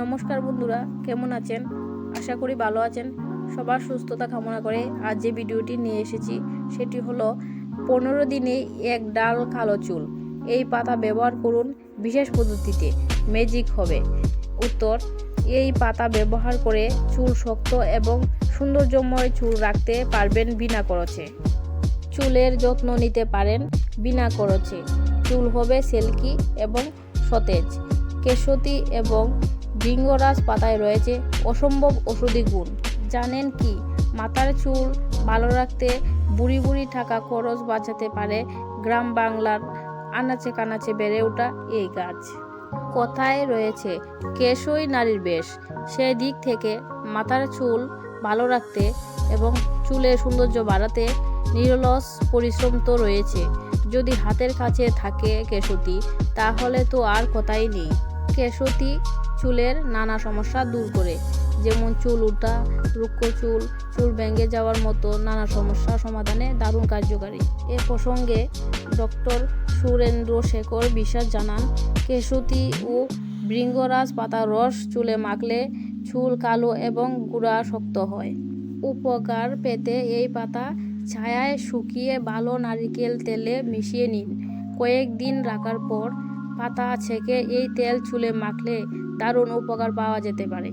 নমস্কার বন্ধুরা, কেমন আছেন? আশা করি ভালো আছেন। সবার সুস্থতা কামনা করে আজ যে ভিডিওটি নিয়ে এসেছি, সেটি হলো পনেরো দিনে এক ডাল কালো চুল। এই পাতা ব্যবহার করুন বিশেষ পদ্ধতিতে ম্যাজিক হবে। উত্তর, এই পাতা ব্যবহার করে চুল শক্ত এবং সৌন্দর্যময় চুল রাখতে পারবেন বিনা খরচে। চুলের যত্ন নিতে পারেন বিনা খরচে। চুল হবে সিল্কি এবং সতেজ, কেশতি এবং ভৃঙ্গরাজ পাতায় রয়েছে অসম্ভব ওষুধি গুণ। জানেন কি? মাথার চুল ভালো রাখতে বুড়ি বুড়ি টাকা খরচ বাঁচাতে পারে গ্রাম বাংলার আনাচে কানাচে বেড়ে ওঠা এই গাছ। কথায় রয়েছে, কেশই নারীর বেশ। সেই দিক থেকে মাথার চুল ভালো রাখতে এবং চুলের সৌন্দর্য বাড়াতে নিরলস পরিশ্রম তো রয়েছে। যদি হাতের কাছে থাকে কেশতি তাহলে তো আর কথাই নেই। কেশতি চুলের নানা সমস্যা দূর করে। যেমন চুল উঠা রুক্ষ চুল চুল ভেঙে যাওয়ার মতো নানা সমস্যা সমাধানে দারুণ কার্যকারী। এ প্রসঙ্গে ডক্টর সুরেন্দ্র শেখর বিশ্বাস জানান, কেশতি ও বৃঙ্গরাজ পাতার রস চুলে মাখলে চুল কালো এবং গুঁড়া শক্ত হয়। উপকার পেতে এই পাতা ছায়ায় শুকিয়ে ভালো নারিকেল তেলে মিশিয়ে নিন। কয়েকদিন রাখার পর পাতা ছেঁকে এই তেল চুলে মাখলে দারুণ উপকার পাওয়া যেতে পারে।